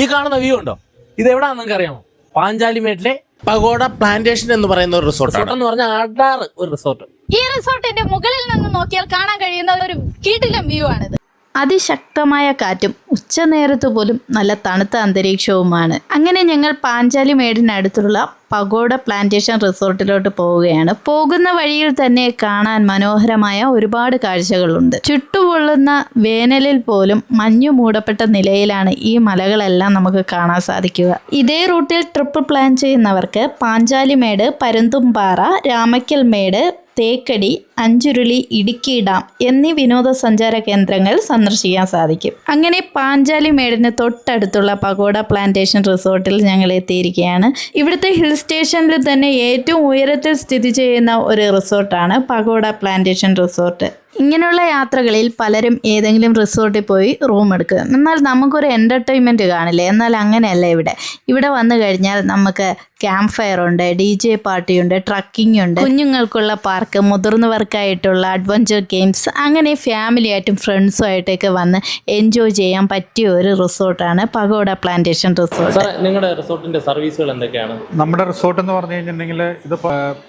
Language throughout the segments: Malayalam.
ഈ കാണുന്ന വ്യൂ ഉണ്ടോ? ഇത് എവിടാന്ന് നിങ്ങൾക്ക് അറിയാമോ പാഞ്ചാലിമേട്ടിലെ പഗോഡ പ്ലാന്റേഷൻ എന്ന് പറയുന്ന ഒരു റിസോർട്ടാണ് റിസോർട്ട് എന്ന് പറഞ്ഞാൽ അടാറ് ഒരു റിസോർട്ട് ഈ റിസോർട്ടിന്റെ മുകളിൽ നിന്ന് നോക്കിയാൽ കാണാൻ കഴിയുന്ന ഒരു കീട്ടിലും വ്യൂ ആണിത്. അതിശക്തമായ കാറ്റും ഉച്ചനേരത്ത് പോലും നല്ല തണുത്ത അന്തരീക്ഷവുമാണ്. അങ്ങനെ ഞങ്ങൾ പാഞ്ചാലി മേടിനടുത്തുള്ള പഗോഡ പ്ലാന്റേഷൻ റിസോർട്ടിലോട്ട് പോവുകയാണ്. പോകുന്ന വഴിയിൽ തന്നെ കാണാൻ മനോഹരമായ ഒരുപാട് കാഴ്ചകളുണ്ട്. ചുട്ടുപൊള്ളുന്ന വേനലിൽ പോലും മഞ്ഞു മൂടപ്പെട്ട നിലയിലാണ് ഈ മലകളെല്ലാം നമുക്ക് കാണാൻ സാധിക്കുക. ഇതേ റൂട്ടിൽ ട്രിപ്പ് പ്ലാൻ ചെയ്യുന്നവർക്ക് പാഞ്ചാലിമേട് പരുന്തുംപാറ രാമയ്ക്കൽ മേട് തേക്കടി അഞ്ചുരുളി ഇടുക്കി ഡാം എന്നീ വിനോദസഞ്ചാര കേന്ദ്രങ്ങൾ സന്ദർശിക്കാൻ സാധിക്കും. അങ്ങനെ പാഞ്ചാലി മേടിന് തൊട്ടടുത്തുള്ള പഗോഡ പ്ലാന്റേഷൻ റിസോർട്ടിൽ ഞങ്ങൾ എത്തിയിരിക്കുകയാണ്. ഇവിടുത്തെ ഹിൽ സ്റ്റേഷനിൽ തന്നെ ഏറ്റവും ഉയരത്തിൽ സ്ഥിതി ചെയ്യുന്ന ഒരു റിസോർട്ടാണ് പഗോഡ പ്ലാന്റേഷൻ റിസോർട്ട്. ഇങ്ങനെയുള്ള യാത്രകളിൽ പലരും ഏതെങ്കിലും റിസോർട്ടിൽ പോയി റൂം എടുക്കുക. എന്നാൽ നമുക്കൊരു എന്റർടൈൻമെന്റ് കാണില്ലേ? എന്നാൽ അങ്ങനെയല്ല ഇവിടെ. ഇവിടെ വന്നു കഴിഞ്ഞാൽ നമുക്ക് ക്യാമ്പ് ഫയർ ഉണ്ട് ഡി ജെ പാർട്ടിയുണ്ട് ട്രക്കിംഗ് ഉണ്ട്. കുഞ്ഞുങ്ങൾക്കുള്ള പാർക്ക് മുതിർന്നവർക്കായിട്ടുള്ള അഡ്വഞ്ചർ ഗെയിംസ് അങ്ങനെ ഫാമിലിയായിട്ടും ഫ്രണ്ട്സും ആയിട്ടൊക്കെ വന്ന് എൻജോയ് ചെയ്യാൻ പറ്റിയ ഒരു റിസോർട്ടാണ് പഗോഡ പ്ലാന്റേഷൻ റിസോർട്ട് നിങ്ങളുടെ റിസോർട്ടിന്റെ സർവീസുകൾ എന്തൊക്കെയാണ്? നമ്മുടെ റിസോർട്ട് എന്ന് പറഞ്ഞു കഴിഞ്ഞിട്ടുണ്ടെങ്കിൽ ഇത്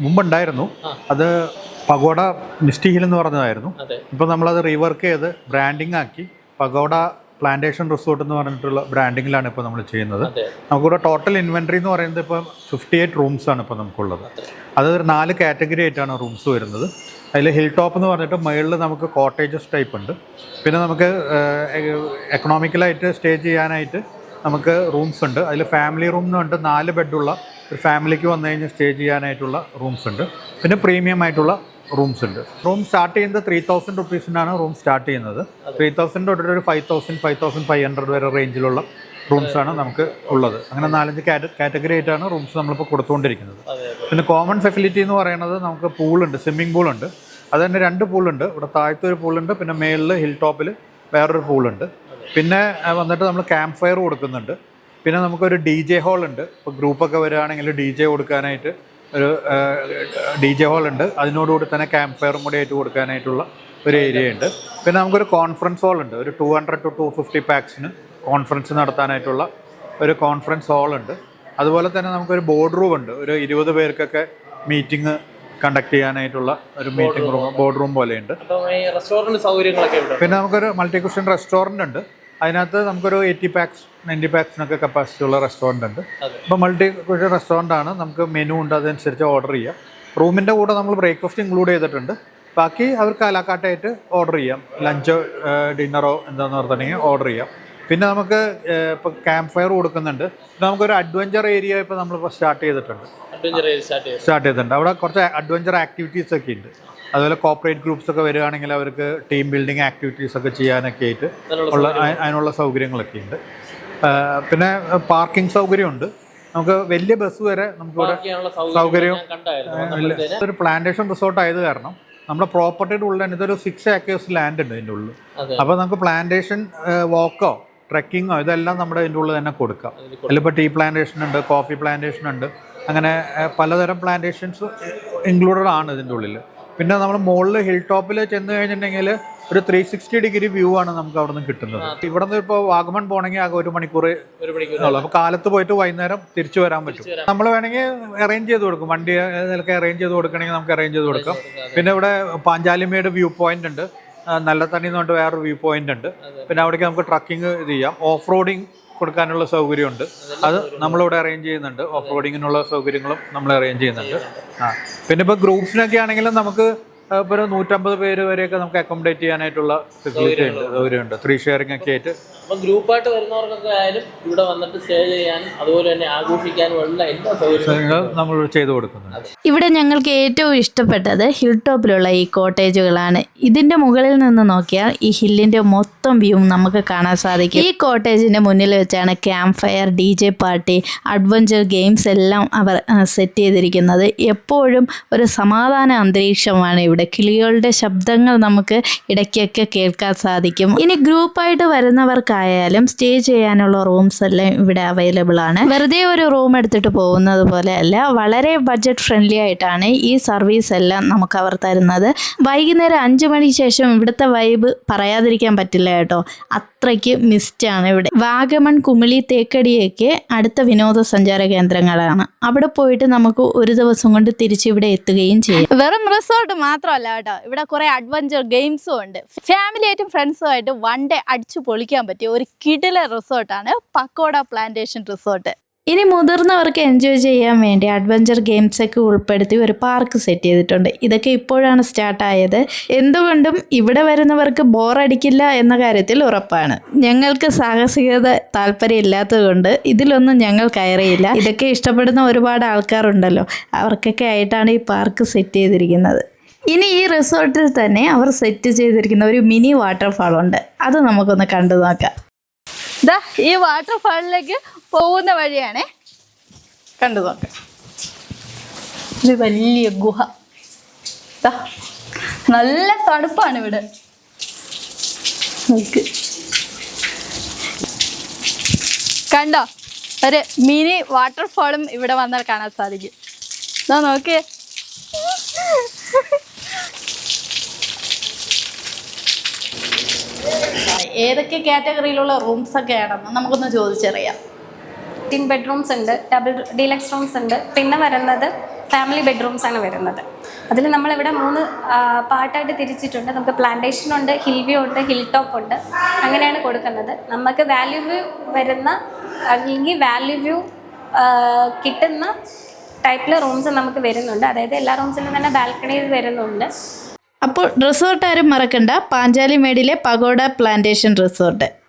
മുമ്പുണ്ടായിരുന്നു അത് പഗോഡ മിസ്റ്റി ഹിൽ എന്ന് പറഞ്ഞതായിരുന്നു. ഇപ്പോൾ നമ്മളത് റീവർക്ക് ചെയ്ത് ബ്രാൻഡിംഗ് ആക്കി പഗോഡ പ്ലാന്റേഷൻ റിസോർട്ട് എന്ന് പറഞ്ഞിട്ടുള്ള ബ്രാൻഡിങ്ങിലാണ് ഇപ്പോൾ നമ്മൾ ചെയ്യുന്നത്. നമുക്കിവിടെ ടോട്ടൽ ഇൻവെൻട്രി എന്ന് പറയുന്നത് ഇപ്പോൾ ഫിഫ്റ്റി എയ്റ്റ് റൂംസ് ആണ് ഇപ്പോൾ നമുക്കുള്ളത്. അത്. നാല് കാറ്റഗറി ആയിട്ടാണ് റൂംസ് വരുന്നത്. അതിൽ ഹിൽ ടോപ്പ് എന്ന് പറഞ്ഞിട്ട് മുകളിൽ നമുക്ക് കോട്ടേജസ് ടൈപ്പ് ഉണ്ട്. പിന്നെ നമുക്ക് എക്കണോമിക്കലായിട്ട് സ്റ്റേ ചെയ്യാനായിട്ട് നമുക്ക് റൂംസ് ഉണ്ട്. അതിൽ ഫാമിലി റൂം എന്ന് പറഞ്ഞിട്ട് നാല് ബെഡുള്ള ഒരു ഫാമിലിക്ക് വന്നു കഴിഞ്ഞാൽ സ്റ്റേ ചെയ്യാനായിട്ടുള്ള റൂംസ് ഉണ്ട്. പിന്നെ പ്രീമിയം ആയിട്ടുള്ള റൂംസ് ഉണ്ട്. റൂം സ്റ്റാർട്ട് ചെയ്യുന്നത് ത്രീ തൗസൻഡ് റുപ്പീസിനാണ് റൂം സ്റ്റാർട്ട് ചെയ്യുന്നത്. ത്രീ തൗസൻഡ് തൊട്ടിട്ട് ഒരു five thousand five thousand five hundred വരെ റേഞ്ചിലുള്ള റൂംസ് ആണ് നമുക്ക് ഉള്ളത്. അങ്ങനെ നാലഞ്ച് കാറ്റഗറി ആയിട്ടാണ് റൂംസ് നമ്മളിപ്പോൾ കൊടുത്തുകൊണ്ടിരിക്കുന്നത്. പിന്നെ കോമൺ ഫെസിലിറ്റി എന്ന് പറയുന്നത് നമുക്ക് പൂളുണ്ട് സ്വിമ്മിംഗ് പൂളുണ്ട് അത് തന്നെ രണ്ട് പൂളുണ്ട് ഇവിടെ താഴത്തെ ഒരു പൂളുണ്ട് പിന്നെ മേളിൽ ഹിൽ ടോപ്പിൽ വേറൊരു പൂളുണ്ട് പിന്നെ വന്നിട്ട് നമ്മൾ ക്യാമ്പ് ഫയർ കൊടുക്കുന്നുണ്ട്. പിന്നെ നമുക്കൊരു ഡി ജെ ഹോൾ ഉണ്ട്. ഇപ്പോൾ ഗ്രൂപ്പൊക്കെ വരികയാണെങ്കിൽ ഡി ജെ കൊടുക്കാനായിട്ട് ഒരു ഡി ജെ ഹോൾ ഉണ്ട് അതിനോടുകൂടി തന്നെ ക്യാമ്പ് ഫയറും കൂടി ആയിട്ട് കൊടുക്കാനായിട്ടുള്ള ഒരു ഏരിയ ഉണ്ട്. പിന്നെ നമുക്കൊരു കോൺഫറൻസ് ഹോളുണ്ട് ഉണ്ട്. ഒരു two hundred two two fifty പാക്സിന് conference നടത്താനായിട്ടുള്ള ഒരു കോൺഫറൻസ് ഹാൾ ഉണ്ട്. അതുപോലെ തന്നെ നമുക്കൊരു ബോർഡ് റൂം ഉണ്ട്. ഒരു ഇരുപത് പേർക്കൊക്കെ മീറ്റിംഗ് കണ്ടക്ട് ചെയ്യാനായിട്ടുള്ള ഒരു മീറ്റിംഗ് റൂം. ബോർഡ് റൂം പോലെയുണ്ട്. പിന്നെ നമുക്കൊരു മൾട്ടി കുഷൻ റെസ്റ്റോറന്റ് ഉണ്ട്. അതിനകത്ത് നമുക്കൊരു എയ്റ്റി പാക്സ് നയന്റി പാക്സിനൊക്കെ കപ്പാസിറ്റി ഉള്ള റെസ്റ്റോറന്റ് ഉണ്ട്. അപ്പോൾ മൾട്ടി കുഷൻ റെസ്റ്റോറന്റ് ആണ്. നമുക്ക് മെനു ഉണ്ട് അതനുസരിച്ച് ഓർഡർ ചെയ്യാം. റൂമിന്റെ കൂടെ നമ്മൾ ബ്രേക്ക്ഫാസ്റ്റ് ഇൻക്ലൂഡ് ചെയ്തിട്ടുണ്ട്. ബാക്കി അവർക്ക് അലാക്കാട്ടായിട്ട് ഓർഡർ ചെയ്യാം. ലഞ്ചോ ഡിന്നറോ എന്താണെന്ന് പറഞ്ഞിട്ടുണ്ടെങ്കിൽ ഓർഡർ ചെയ്യാം. പിന്നെ നമുക്ക് ഇപ്പോൾ ക്യാമ്പ് ഫയർ കൊടുക്കുന്നുണ്ട്. പിന്നെ നമുക്കൊരു അഡ്വഞ്ചർ ഏരിയ ഇപ്പോൾ നമ്മളിപ്പോൾ സ്റ്റാർട്ട് ചെയ്തിട്ടുണ്ട്. സ്റ്റാർട്ട് ചെയ്തിട്ടുണ്ട്. അവിടെ കുറച്ച് അഡ്വഞ്ചർ ആക്ടിവിറ്റീസ് ഒക്കെ ഉണ്ട്. അതുപോലെ കോപ്പറേറ്റ് ഗ്രൂപ്പ്സ് ഒക്കെ വരികയാണെങ്കിൽ അവർക്ക് ടീം ബിൽഡിംഗ് ആക്ടിവിറ്റീസ് ഒക്കെ ചെയ്യാനൊക്കെ ആയിട്ട് ഉള്ള അതിനുള്ള സൗകര്യങ്ങളൊക്കെ ഉണ്ട്. പിന്നെ പാർക്കിംഗ് സൗകര്യമുണ്ട്. നമുക്ക് വലിയ ബസ് വരെ നമുക്കിവിടെ സൗകര്യം ഒരു പ്ലാന്റേഷൻ റിസോർട്ട് ആയത് കാരണം നമ്മുടെ പ്രോപ്പർട്ടിയുടെ ഉള്ളിൽ തന്നെ ഇതൊരു സിക്സ് ഏക്കേഴ്സ് ലാൻഡ് ഉണ്ട് ഇതിന്റെ ഉള്ളിൽ. അപ്പോൾ നമുക്ക് പ്ലാന്റേഷൻ വാക്കോ ട്രക്കിങ്ങോ ഇതെല്ലാം നമ്മുടെ ഇതിന്റെ ഉള്ളിൽ തന്നെ കൊടുക്കാം. അതിലിപ്പോൾ ടീ പ്ലാന്റേഷൻ ഉണ്ട് കോഫി പ്ലാന്റേഷൻ ഉണ്ട്. അങ്ങനെ പലതരം പ്ലാന്റേഷൻസ് ഇൻക്ലൂഡഡ് ആണ് ഇതിന്റെ ഉള്ളിൽ പിന്നെ നമ്മൾ മുകളിൽ ഹിൽ ടോപ്പിൽ ചെന്ന് കഴിഞ്ഞിട്ടുണ്ടെങ്കിൽ ഒരു ത്രീ സിക്സ്റ്റി ഡിഗ്രി വ്യൂ ആണ് നമുക്ക് അവിടെ നിന്ന് കിട്ടുന്നത്. ഇവിടെ നിന്ന് ഇപ്പോൾ വാഗമൺ പോകണമെങ്കിൽ ആകെ ഒരു മണിക്കൂർ ഒരു മണിക്കൂർ ഉള്ളൂ. അപ്പോൾ കാലത്ത് പോയിട്ട് വൈകുന്നേരം തിരിച്ചു വരാൻ പറ്റും. നമ്മൾ വേണമെങ്കിൽ അറേഞ്ച് ചെയ്ത് കൊടുക്കും. വണ്ടി ഏതൊക്കെ അറേഞ്ച് ചെയ്ത് കൊടുക്കണമെങ്കിൽ നമുക്ക് അറേഞ്ച് ചെയ്ത് കൊടുക്കാം. പിന്നെ ഇവിടെ പാഞ്ചാലിമേട് വ്യൂ പോയിന്റ് ഉണ്ട്. നല്ല തണ്ണി എന്ന് പറഞ്ഞിട്ട് വേറൊരു വ്യൂ പോയിന്റ് ഉണ്ട്. പിന്നെ അവിടേക്ക് നമുക്ക് ട്രക്കിംഗ് ഇത് ചെയ്യാം. ഓഫ് റോഡിങ് കൊടുക്കാനുള്ള സൗകര്യമുണ്ട്. അത് നമ്മളിവിടെ അറേഞ്ച് ചെയ്യുന്നുണ്ട്. ഓഫ് റോഡിങ്ങിനുള്ള സൗകര്യങ്ങളും നമ്മൾ അറേഞ്ച് ചെയ്യുന്നുണ്ട്. ആ. പിന്നെ ഇപ്പോൾ ഗ്രൂപ്പ്സിനൊക്കെ ആണെങ്കിലും നമുക്ക് ഇപ്പോൾ ഒരു നൂറ്റമ്പത് പേര് വരെയൊക്കെ നമുക്ക് അക്കോമഡേറ്റ് ചെയ്യാനായിട്ടുള്ള ഫെസിലിറ്റി ഉണ്ട്. സൗകര്യമുണ്ട്. ത്രീ ഷെയറിംഗ് ഒക്കെ ആയിട്ട് അപ്പം ഗ്രൂപ്പായിട്ട് വരുന്നവർക്കൊക്കെ ആയാലും ഇവിടെ വന്നിട്ട് സ്റ്റേ ചെയ്യാനും അതുപോലെ തന്നെ ആഘോഷിക്കാനും ഉള്ള എല്ലാ സൗകര്യങ്ങളും നമ്മൾ ചെയ്തു കൊടുക്കുന്നത് ഇവിടെ ഞങ്ങൾക്ക് ഏറ്റവും ഇഷ്ടപ്പെട്ടത് ഹിൽ ടോപ്പിലുള്ള ഈ കോട്ടേജുകളാണ്. ഇതിന്റെ മുകളിൽ നിന്ന് നോക്കിയാൽ ഈ ഹില്ലിന്റെ മൊത്തം വ്യൂ നമുക്ക് കാണാൻ സാധിക്കും. ഈ കോട്ടേജിന്റെ മുന്നിൽ വെച്ചാണ് camp fire D J party adventure games എല്ലാം അവർ സെറ്റ് ചെയ്തിരിക്കുന്നത്. എപ്പോഴും ഒരു സമാധാന അന്തരീക്ഷമാണ് ഇവിടെ. കിളികളുടെ ശബ്ദങ്ങൾ നമുക്ക് ഇടയ്ക്കൊക്കെ കേൾക്കാൻ സാധിക്കും. ഇനി ഗ്രൂപ്പായിട്ട് വരുന്നവർക്കായി ആയാലും സ്റ്റേ ചെയ്യാനുള്ള റൂംസ് എല്ലാം ഇവിടെ അവൈലബിൾ ആണ്. വെറുതെ ഒരു റൂം എടുത്തിട്ട് പോകുന്നത് പോലെ അല്ല വളരെ ബഡ്ജറ്റ് ഫ്രണ്ട്ലി ആയിട്ടാണ് ഈ സർവീസ് എല്ലാം നമുക്ക് അവർ തരുന്നത്. വൈകുന്നേരം അഞ്ച് മണിക്ക് ശേഷം ഇവിടുത്തെ വൈബ് പറയാതിരിക്കാൻ പറ്റില്ല കേട്ടോ. അത്രയ്ക്ക് മിസ്റ്റാണ് ഇവിടെ. വാഗമൺ കുമിളി തേക്കടിയൊക്കെ അടുത്ത വിനോദസഞ്ചാര കേന്ദ്രങ്ങളാണ്. അവിടെ പോയിട്ട് നമുക്ക് ഒരു ദിവസം കൊണ്ട് തിരിച്ച് ഇവിടെ എത്തുകയും ചെയ്യും. വെറും റിസോർട്ട് മാത്രമല്ല കേട്ടോ. ഇവിടെ കുറെ അഡ്വഞ്ചർ ഗെയിംസും ഉണ്ട്. ഫാമിലി ആയിട്ടും ഫ്രണ്ട്സും ആയിട്ട് വൺ ഡേ അടിച്ചു പൊളിക്കാൻ പറ്റിയ ഒരു കിടില റിസോർട്ടാണ് പക്കോട പ്ലാന്റേഷൻ റിസോർട്ട്. ഇനി മുതിർന്നവർക്ക് എൻജോയ് ചെയ്യാൻ വേണ്ടി അഡ്വഞ്ചർ ഗെയിംസ് ഒക്കെ ഉൾപ്പെടുത്തി ഒരു പാർക്ക് സെറ്റ് ചെയ്തിട്ടുണ്ട്. ഇതൊക്കെ ഇപ്പോഴാണ് സ്റ്റാർട്ടായത് എന്തുകൊണ്ടും ഇവിടെ വരുന്നവർക്ക് ബോറടിക്കില്ല എന്ന കാര്യത്തിൽ ഉറപ്പാണ്. ഞങ്ങൾക്ക് സാഹസികത താല്പര്യമില്ലാത്തത് കൊണ്ട് ഇതിലൊന്നും ഞങ്ങൾ കയറിയില്ല. ഇതൊക്കെ ഇഷ്ടപ്പെടുന്ന ഒരുപാട് ആൾക്കാരുണ്ടല്ലോ. അവർക്കൊക്കെ ആയിട്ടാണ് ഈ പാർക്ക് സെറ്റ് ചെയ്തിരിക്കുന്നത്. ഇനി ഈ റിസോർട്ടിൽ തന്നെ അവർ സെറ്റ് ചെയ്തിരിക്കുന്ന ഒരു മിനി വാട്ടർഫാൾ ഉണ്ട്. അത് നമുക്കൊന്ന് കണ്ടു നോക്കാം. ദാ ഈ വാട്ടർഫാളിലേക്ക് പോകുന്ന വഴിയാണേ. കണ്ടു നോക്കാം. ഇത് വലിയ ഗുഹ. നല്ല തണുപ്പാണ് ഇവിടെ. കണ്ടോ? ഒരു മിനി വാട്ടർഫാളും ഇവിടെ വന്നാൽ കാണാൻ സാധിക്കും. ഇതാ നോക്കേ ഏതൊക്കെ കാറ്റഗറിയിലുള്ള റൂംസ് ഒക്കെ ആണെന്ന് നമുക്കൊന്ന് ചോദിച്ചറിയാം. ടിൻ ബെഡ്റൂംസ് ഉണ്ട് ഡബിൾ ഡീലക്സ് റൂംസ് ഉണ്ട്. പിന്നെ വരുന്നത് ഫാമിലി ബെഡ്റൂംസ് ആണ് വരുന്നത്. അതിൽ നമ്മളിവിടെ മൂന്ന് പാർട്ടായിട്ട് തിരിച്ചിട്ടുണ്ട്. നമുക്ക് പ്ലാന്റേഷൻ ഉണ്ട് ഹിൽ വ്യൂ ഉണ്ട് ഹിൽ ടോപ്പ് ഉണ്ട്. അങ്ങനെയാണ് കൊടുക്കുന്നത്. നമുക്ക് വാല്യൂ വ്യൂ വരുന്ന അല്ലെങ്കിൽ വാല്യൂ വ്യൂ കിട്ടുന്ന ടൈപ്പിലെ റൂംസ് നമുക്ക് വരുന്നുണ്ട്. അതായത് എല്ലാ റൂംസിലും തന്നെ ബാൽക്കണീസ് വരുന്നുണ്ട്. അപ്പോൾ റിസോർട്ട് ആരും മറക്കണ്ട. പാഞ്ചാലിമേടിലെ പഗോഡ പ്ലാന്റേഷൻ റിസോർട്ട്.